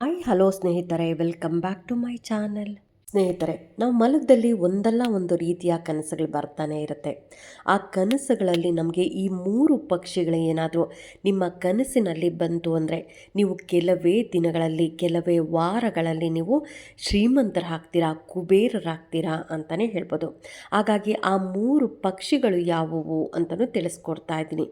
hi hello ಸ್ನೇಹಿತರೆ welcome back to my channel ಸ್ನೇಹಿತರೆ ನಾವು ಮಲಗದಲ್ಲಿ ಒಂದಲ್ಲ ಒಂದು ರೀತಿಯ ಕನಸುಗಳು ಬರ್ತಾನೆ ಇರುತ್ತೆ ಆ ಕನಸುಗಳಲ್ಲಿ ನಮಗೆ ಈ ಮೂರು ಪಕ್ಷಿಗಳು ಏನಾದರೂ ನಿಮ್ಮ ಕನಸಿನಲ್ಲಿ ಬಂತು ಅಂದರೆ ನೀವು ಕೆಲವೇ ದಿನಗಳಲ್ಲಿ ಕೆಲವೇ ವಾರಗಳಲ್ಲಿ ನೀವು ಶ್ರೀಮಂತರಾಗ್ತೀರಾ ಕುಬೇರರಾಗ್ತೀರಾ ಅಂತಲೇ ಹೇಳ್ಬೋದು ಹಾಗಾಗಿ ಆ ಮೂರು ಪಕ್ಷಿಗಳು ಯಾವುವು ಅಂತಲೂ ತಿಳಿಸ್ಕೊಡ್ತಾ ಇದ್ದೀನಿ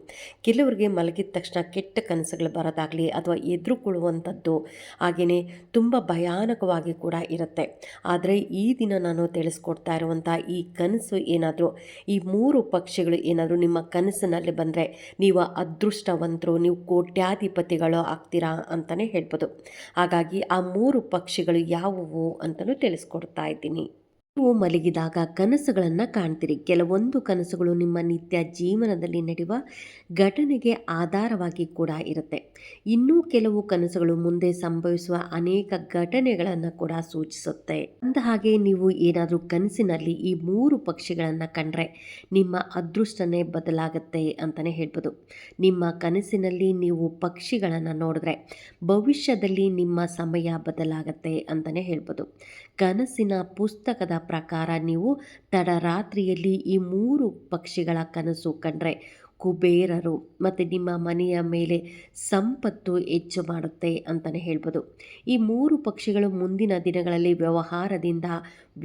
ಕೆಲವರಿಗೆ ಮಲಗಿದ ತಕ್ಷಣ ಕೆಟ್ಟ ಕನಸುಗಳು ಬರೋದಾಗಲಿ ಅಥವಾ ಎದುರುಕೊಳ್ಳುವಂಥದ್ದು ಹಾಗೆಯೇ ತುಂಬ ಭಯಾನಕವಾಗಿ ಕೂಡ ಇರುತ್ತೆ ಆದರೆ ಆದರೆ ಈ ದಿನ ನಾನು ತಿಳಿಸ್ಕೊಡ್ತಾ ಇರುವಂಥ ಈ ಕನಸು ಏನಾದರೂ ಈ ಮೂರು ಪಕ್ಷಿಗಳು ಏನಾದರೂ ನಿಮ್ಮ ಕನಸಿನಲ್ಲಿ ಬಂದರೆ ನೀವು ಅದೃಷ್ಟವಂತರು ನೀವು ಕೋಟ್ಯಾಧಿಪತಿಗಳು ಆಗ್ತೀರಾ ಅಂತಲೇ ಹೇಳ್ಬೋದು ಹಾಗಾಗಿ ಆ ಮೂರು ಪಕ್ಷಿಗಳು ಯಾವುವು ಅಂತಲೂ ತಿಳಿಸ್ಕೊಡ್ತಾ ಇದ್ದೀನಿ ನೀವು ಮಲಗಿದಾಗ ಕನಸುಗಳನ್ನು ಕಾಣ್ತೀರಿ ಕೆಲವೊಂದು ಕನಸುಗಳು ನಿಮ್ಮ ನಿತ್ಯ ಜೀವನದಲ್ಲಿ ನಡೆಯುವ ಘಟನೆಗೆ ಆಧಾರವಾಗಿ ಕೂಡ ಇರುತ್ತೆ ಇನ್ನೂ ಕೆಲವು ಕನಸುಗಳು ಮುಂದೆ ಸಂಭವಿಸುವ ಅನೇಕ ಘಟನೆಗಳನ್ನು ಕೂಡ ಸೂಚಿಸುತ್ತೆ ಅಂದ ಹಾಗೆ ನೀವು ಏನಾದರೂ ಕನಸಿನಲ್ಲಿ ಈ ಮೂರು ಪಕ್ಷಿಗಳನ್ನು ಕಂಡ್ರೆ ನಿಮ್ಮ ಅದೃಷ್ಟನೇ ಬದಲಾಗುತ್ತೆ ಅಂತಲೇ ಹೇಳ್ಬೋದು ನಿಮ್ಮ ಕನಸಿನಲ್ಲಿ ನೀವು ಪಕ್ಷಿಗಳನ್ನು ನೋಡಿದ್ರೆ ಭವಿಷ್ಯದಲ್ಲಿ ನಿಮ್ಮ ಸಮಯ ಬದಲಾಗುತ್ತೆ ಅಂತಲೇ ಹೇಳ್ಬೋದು ಕನಸಿನ ಪುಸ್ತಕದ ಪ್ರಕಾರ ನೀವು ತಡರಾತ್ರಿಯಲ್ಲಿ ಈ ಮೂರು ಪಕ್ಷಿಗಳ ಕನಸು ಕಂಡ್ರೆ ಕುಬೇರರು ಮತ್ತು ನಿಮ್ಮ ಮನೆಯ ಮೇಲೆ ಸಂಪತ್ತು ಹೆಚ್ಚು ಮಾಡುತ್ತೆ ಅಂತಲೇ ಹೇಳ್ಬೋದು ಈ ಮೂರು ಪಕ್ಷಿಗಳು ಮುಂದಿನ ದಿನಗಳಲ್ಲಿ ವ್ಯವಹಾರದಿಂದ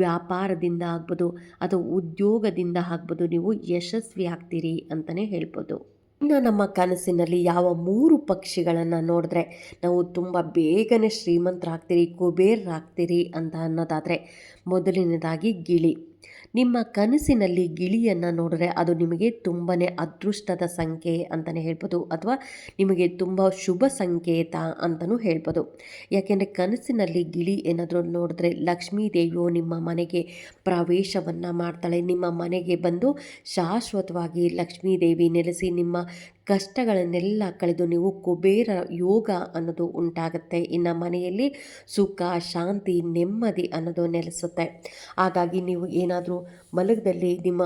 ವ್ಯಾಪಾರದಿಂದ ಆಗ್ಬೋದು ಅಥವಾ ಉದ್ಯೋಗದಿಂದ ಆಗ್ಬೋದು ನೀವು ಯಶಸ್ವಿ ಆಗ್ತೀರಿ ಅಂತಲೇ ಹೇಳ್ಬೋದು ನಮ್ಮ ಕನಸಿನಲ್ಲಿ ಯಾವ ಮೂರು ಪಕ್ಷಿಗಳನ್ನು ನೋಡಿದ್ರೆ ನಾವು ತುಂಬ ಬೇಗನೆ ಶ್ರೀಮಂತರಾಗ್ತೀರಿ ಕುಬೇರಾಗ್ತೀರಿ ಅಂತ ಅನ್ನೋದಾದರೆ ಮೊದಲನೇದಾಗಿ ಗಿಳಿ ನಿಮ್ಮ ಕನಸಿನಲ್ಲಿ ಗಿಳಿಯನ್ನು ನೋಡಿದ್ರೆ ಅದು ನಿಮಗೆ ತುಂಬಾ ಅದೃಷ್ಟದ ಸಂಖ್ಯೆ ಅಂತಲೇ ಹೇಳ್ಬೋದು ಅಥವಾ ನಿಮಗೆ ತುಂಬ ಶುಭ ಸಂಕೇತ ಅಂತಲೂ ಹೇಳ್ಬೋದು ಯಾಕೆಂದರೆ ಕನಸಿನಲ್ಲಿ ಗಿಳಿ ಏನಾದರೂ ನೋಡಿದ್ರೆ ಲಕ್ಷ್ಮೀ ದೇವಿಯು ನಿಮ್ಮ ಮನೆಗೆ ಪ್ರವೇಶವನ್ನು ಮಾಡ್ತಾಳೆ ನಿಮ್ಮ ಮನೆಗೆ ಬಂದು ಶಾಶ್ವತವಾಗಿ ಲಕ್ಷ್ಮೀ ದೇವಿ ನೆಲೆಸಿ ನಿಮ್ಮ ಕಷ್ಟಗಳನ್ನೆಲ್ಲ ಕಳೆದು ನೀವು ಕುಬೇರ ಯೋಗ ಅನ್ನೋದು ಉಂಟಾಗುತ್ತೆ ಇನ್ನು ಮನೆಯಲ್ಲಿ ಸುಖ ಶಾಂತಿ ನೆಮ್ಮದಿ ಅನ್ನೋದು ನೆಲೆಸುತ್ತೆ ಹಾಗಾಗಿ ನೀವು ಏನಾದರೂ ಮಲಗದಲ್ಲಿ ನಿಮ್ಮ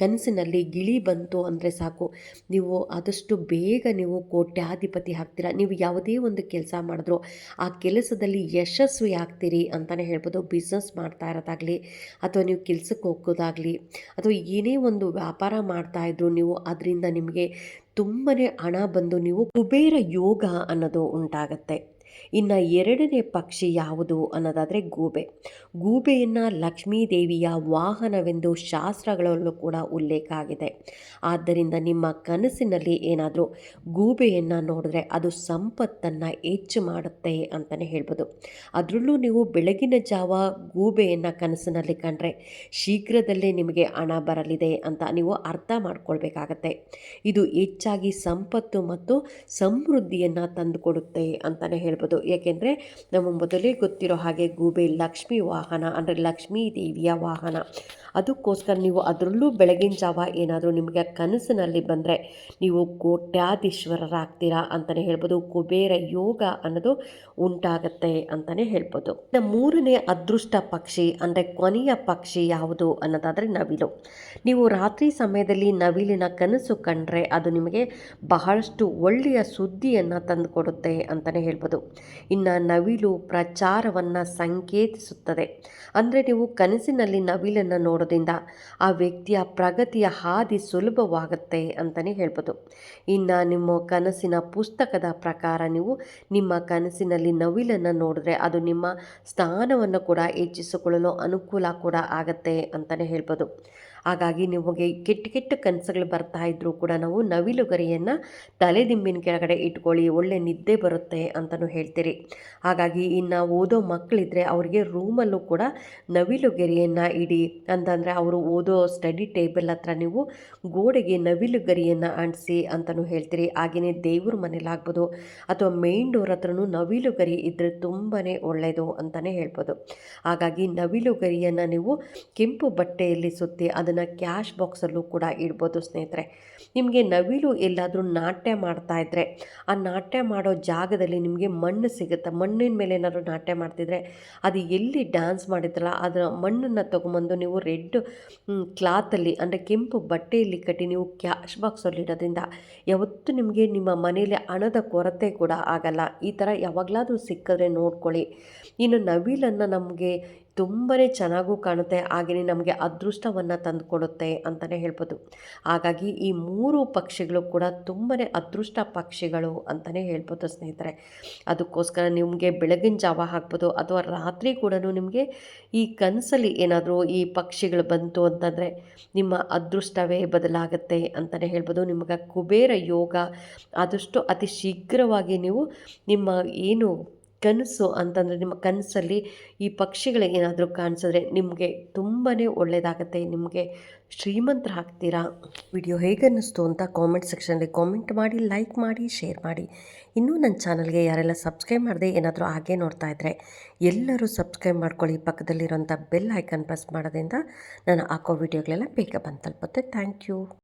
ಕನಸಿನಲ್ಲಿ ಗಿಳಿ ಬಂತು ಅಂದರೆ ಸಾಕು ನೀವು ಆದಷ್ಟು ಬೇಗ ನೀವು ಕೋಟ್ಯಾಧಿಪತಿ ಹಾಕ್ತೀರ ನೀವು ಯಾವುದೇ ಒಂದು ಕೆಲಸ ಮಾಡಿದ್ರು ಆ ಕೆಲಸದಲ್ಲಿ ಯಶಸ್ವಿ ಆಗ್ತೀರಿ ಅಂತಲೇ ಹೇಳ್ಬೋದು ಬಿಸ್ನೆಸ್ ಮಾಡ್ತಾ ಇರೋದಾಗಲಿ ಅಥವಾ ನೀವು ಕೆಲಸಕ್ಕೆ ಹೋಗೋದಾಗಲಿ ಅಥವಾ ಏನೇ ಒಂದು ವ್ಯಾಪಾರ ಮಾಡ್ತಾ ಮಾಡ್ತಾಯಿದ್ರು ನೀವು ಅದರಿಂದ ನಿಮಗೆ ತುಂಬನೇ ಹಣ ಬಂದು ನೀವು ಕುಬೇರ ಯೋಗ ಅನ್ನೋದು ಉಂಟಾಗತ್ತೆ ಇನ್ನು ಎರಡನೇ ಪಕ್ಷಿ ಯಾವುದು ಅನ್ನೋದಾದರೆ ಗೂಬೆ ಗೂಬೆಯನ್ನು ಲಕ್ಷ್ಮೀ ದೇವಿಯ ವಾಹನವೆಂದು ಶಾಸ್ತ್ರಗಳಲ್ಲೂ ಕೂಡ ಉಲ್ಲೇಖ ಆಗಿದೆ ಆದ್ದರಿಂದ ನಿಮ್ಮ ಕನಸಿನಲ್ಲಿ ಏನಾದರೂ ಗೂಬೆಯನ್ನು ನೋಡಿದ್ರೆ ಅದು ಸಂಪತ್ತನ್ನು ಹೆಚ್ಚು ಮಾಡುತ್ತೆ ಅಂತಲೇ ಹೇಳ್ಬೋದು ಅದರಲ್ಲೂ ನೀವು ಬೆಳಗಿನ ಜಾವ ಗೂಬೆಯನ್ನು ಕನಸಿನಲ್ಲಿ ಕಂಡ್ರೆ ಶೀಘ್ರದಲ್ಲೇ ನಿಮಗೆ ಹಣ ಬರಲಿದೆ ಅಂತ ನೀವು ಅರ್ಥ ಮಾಡ್ಕೊಳ್ಬೇಕಾಗತ್ತೆ ಇದು ಹೆಚ್ಚಾಗಿ ಸಂಪತ್ತು ಮತ್ತು ಸಮೃದ್ಧಿಯನ್ನು ತಂದುಕೊಡುತ್ತೆ ಅಂತಲೇ ಹೇಳ್ಬೋದು ಹೇಳ್ಬೋದು ಏಕೆಂದರೆ ನಮ್ಮ ಮೊದಲೇ ಗೊತ್ತಿರೋ ಹಾಗೆ ಗೂಬೆ ಲಕ್ಷ್ಮಿ ವಾಹನ ಅಂದರೆ ಲಕ್ಷ್ಮೀ ದೇವಿಯ ವಾಹನ ಅದಕ್ಕೋಸ್ಕರ ನೀವು ಅದರಲ್ಲೂ ಬೆಳಗಿನ ಜಾವ ಏನಾದರೂ ನಿಮಗೆ ಕನಸಿನಲ್ಲಿ ಬಂದರೆ ನೀವು ಕೋಟ್ಯಾಧೀಶ್ವರರಾಗ್ತೀರಾ ಅಂತಲೇ ಹೇಳ್ಬೋದು ಕುಬೇರ ಯೋಗ ಅನ್ನೋದು ಉಂಟಾಗತ್ತೆ ಅಂತಲೇ ಹೇಳ್ಬೋದು ಮೂರನೇ ಅದೃಷ್ಟ ಪಕ್ಷಿ ಅಂದರೆ ಕೊನೆಯ ಪಕ್ಷಿ ಯಾವುದು ಅನ್ನೋದಾದರೆ ನವಿಲು ನೀವು ರಾತ್ರಿ ಸಮಯದಲ್ಲಿ ನವಿಲಿನ ಕನಸು ಕಂಡ್ರೆ ಅದು ನಿಮಗೆ ಬಹಳಷ್ಟು ಒಳ್ಳೆಯ ಸುದ್ದಿಯನ್ನು ತಂದುಕೊಡುತ್ತೆ ಅಂತಲೇ ಹೇಳ್ಬೋದು ಇನ್ನು ನವಿಲು ಪ್ರಚಾರವನ್ನು ಸಂಕೇತಿಸುತ್ತದೆ ಅಂದರೆ ನೀವು ಕನಸಿನಲ್ಲಿ ನವಿಲನ್ನು ನೋಡೋದ್ರಿಂದ ಆ ವ್ಯಕ್ತಿಯ ಪ್ರಗತಿಯ ಹಾದಿ ಸುಲಭವಾಗುತ್ತೆ ಅಂತಲೇ ಹೇಳ್ಬೋದು ಇನ್ನು ನಿಮ್ಮ ಕನಸಿನ ಪುಸ್ತಕದ ಪ್ರಕಾರ ನೀವು ನಿಮ್ಮ ಕನಸಿನಲ್ಲಿ ನವಿಲನ್ನು ನೋಡಿದ್ರೆ ಅದು ನಿಮ್ಮ ಸ್ಥಾನವನ್ನು ಕೂಡ ಹೆಚ್ಚಿಸಿಕೊಳ್ಳಲು ಅನುಕೂಲ ಕೂಡ ಆಗತ್ತೆ ಅಂತಲೇ ಹೇಳ್ಬೋದು ಹಾಗಾಗಿ ನಿಮಗೆ ಕೆಟ್ಟ ಕೆಟ್ಟ ಕನಸುಗಳು ಬರ್ತಾ ಇದ್ದರೂ ಕೂಡ ನಾವು ನವಿಲುಗರಿಯನ್ನು ತಲೆದಿಂಬಿನ ಕೆಳಗಡೆ ಇಟ್ಕೊಳ್ಳಿ ಒಳ್ಳೆ ನಿದ್ದೆ ಬರುತ್ತೆ ಅಂತಲೂ ಹೇಳ್ತೀರಿ ಹಾಗಾಗಿ ಇನ್ನು ಓದೋ ಮಕ್ಕಳಿದ್ರೆ ಅವರಿಗೆ ರೂಮಲ್ಲೂ ಕೂಡ ನವಿಲುಗರಿಯನ್ನು ಇಡಿ ಅಂತಂದರೆ ಅವರು ಓದೋ ಸ್ಟಡಿ ಟೇಬಲ್ ಹತ್ರ ನೀವು ಗೋಡೆಗೆ ನವಿಲುಗರಿಯನ್ನು ಅಂಟಿಸಿ ಅಂತಲೂ ಹೇಳ್ತೀರಿ ಹಾಗೆಯೇ ದೇವ್ರ ಮನೇಲಾಗ್ಬೋದು ಅಥವಾ ಮೇನ್ ಡೋರ್ ಹತ್ರನೂ ನವಿಲುಗರಿ ಇದ್ದರೆ ತುಂಬಾ ಒಳ್ಳೆಯದು ಅಂತಲೇ ಹೇಳ್ಬೋದು ಹಾಗಾಗಿ ನವಿಲುಗರಿಯನ್ನು ನೀವು ಕೆಂಪು ಬಟ್ಟೆಯಲ್ಲಿ ಸುತ್ತಿ ಅದನ್ನು ಅದನ್ನು ಕ್ಯಾಶ್ ಬಾಕ್ಸಲ್ಲೂ ಕೂಡ ಇಡ್ಬೋದು ಸ್ನೇಹಿತರೆ ನಿಮಗೆ ನವಿಲು ಎಲ್ಲಾದರೂ ನಾಟ್ಯ ಮಾಡ್ತಾ ಇದ್ದರೆ ಆ ನಾಟ್ಯ ಮಾಡೋ ಜಾಗದಲ್ಲಿ ನಿಮಗೆ ಮಣ್ಣು ಸಿಗುತ್ತೆ ಮಣ್ಣಿನ ಮೇಲೆ ಏನಾದರೂ ನಾಟ್ಯ ಮಾಡ್ತಿದ್ರೆ ಅದು ಎಲ್ಲಿ ಡ್ಯಾನ್ಸ್ ಮಾಡಿದ್ರಲ್ಲ ಅದರ ಮಣ್ಣನ್ನು ತೊಗೊಂಬಂದು ನೀವು ರೆಡ್ ಕ್ಲಾತಲ್ಲಿ ಅಂದರೆ ಕೆಂಪು ಬಟ್ಟೆಯಲ್ಲಿ ಕಟ್ಟಿ ನೀವು ಕ್ಯಾಶ್ ಬಾಕ್ಸಲ್ಲಿ ಇಡೋದ್ರಿಂದ ಯಾವತ್ತೂ ನಿಮಗೆ ನಿಮ್ಮ ಮನೇಲಿ ಹಣದ ಕೊರತೆ ಕೂಡ ಆಗಲ್ಲ ಈ ಥರ ಯಾವಾಗಲಾದರೂ ಸಿಕ್ಕಿದ್ರೆ ನೋಡ್ಕೊಳ್ಳಿ ಇನ್ನು ನವಿಲನ್ನು ನಮಗೆ ತುಂಬಾ ಚೆನ್ನಾಗೂ ಕಾಣುತ್ತೆ ಹಾಗೆಯೇ ನಮಗೆ ಅದೃಷ್ಟವನ್ನು ತಂದುಕೊಡುತ್ತೆ ಅಂತಲೇ ಹೇಳ್ಬೋದು ಹಾಗಾಗಿ ಈ ಮೂರು ಪಕ್ಷಿಗಳು ಕೂಡ ತುಂಬಾ ಅದೃಷ್ಟ ಪಕ್ಷಿಗಳು ಅಂತಲೇ ಹೇಳ್ಬೋದು ಸ್ನೇಹಿತರೆ ಅದಕ್ಕೋಸ್ಕರ ನಿಮಗೆ ಬೆಳಗಿನ ಜಾವ ಹಾಕ್ಬೋದು ಅಥವಾ ರಾತ್ರಿ ಕೂಡ ನಿಮಗೆ ಈ ಕನಸಲ್ಲಿ ಏನಾದರೂ ಈ ಪಕ್ಷಿಗಳು ಬಂತು ಅಂತಂದರೆ ನಿಮ್ಮ ಅದೃಷ್ಟವೇ ಬದಲಾಗುತ್ತೆ ಅಂತಲೇ ಹೇಳ್ಬೋದು ನಿಮಗೆ ಕುಬೇರ ಯೋಗ ಆದಷ್ಟು ಅತಿ ಶೀಘ್ರವಾಗಿ ನೀವು ನಿಮ್ಮ ಏನು ಕನಸು ಅಂತಂದರೆ ನಿಮ್ಮ ಕನಸಲ್ಲಿ ಈ ಏನಾದರೂ ಕಾಣಿಸಿದ್ರೆ ನಿಮಗೆ ತುಂಬಾ ಒಳ್ಳೆಯದಾಗತ್ತೆ ನಿಮಗೆ ಹಾಕ್ತೀರಾ ವಿಡಿಯೋ ಹೇಗೆ ಅನ್ನಿಸ್ತು ಅಂತ ಕಾಮೆಂಟ್ ಸೆಕ್ಷನಲ್ಲಿ ಕಾಮೆಂಟ್ ಮಾಡಿ ಲೈಕ್ ಮಾಡಿ ಶೇರ್ ಮಾಡಿ ಇನ್ನೂ ನನ್ನ ಚಾನಲ್ಗೆ ಯಾರೆಲ್ಲ ಸಬ್ಸ್ಕ್ರೈಬ್ ಮಾಡದೆ ಏನಾದರೂ ಹಾಗೆ ನೋಡ್ತಾ ಇದ್ದರೆ ಎಲ್ಲರೂ ಸಬ್ಸ್ಕ್ರೈಬ್ ಮಾಡ್ಕೊಳ್ಳಿ ಪಕ್ಕದಲ್ಲಿರೋಂಥ ಬೆಲ್ ಐಕನ್ ಪ್ರೆಸ್ ಮಾಡೋದ್ರಿಂದ ನಾನು ಹಾಕೋ ವಿಡಿಯೋಗಳೆಲ್ಲ ಬೇಗ ಬಂದು ತಲುಪುತ್ತೆ ಥ್ಯಾಂಕ್ ಯು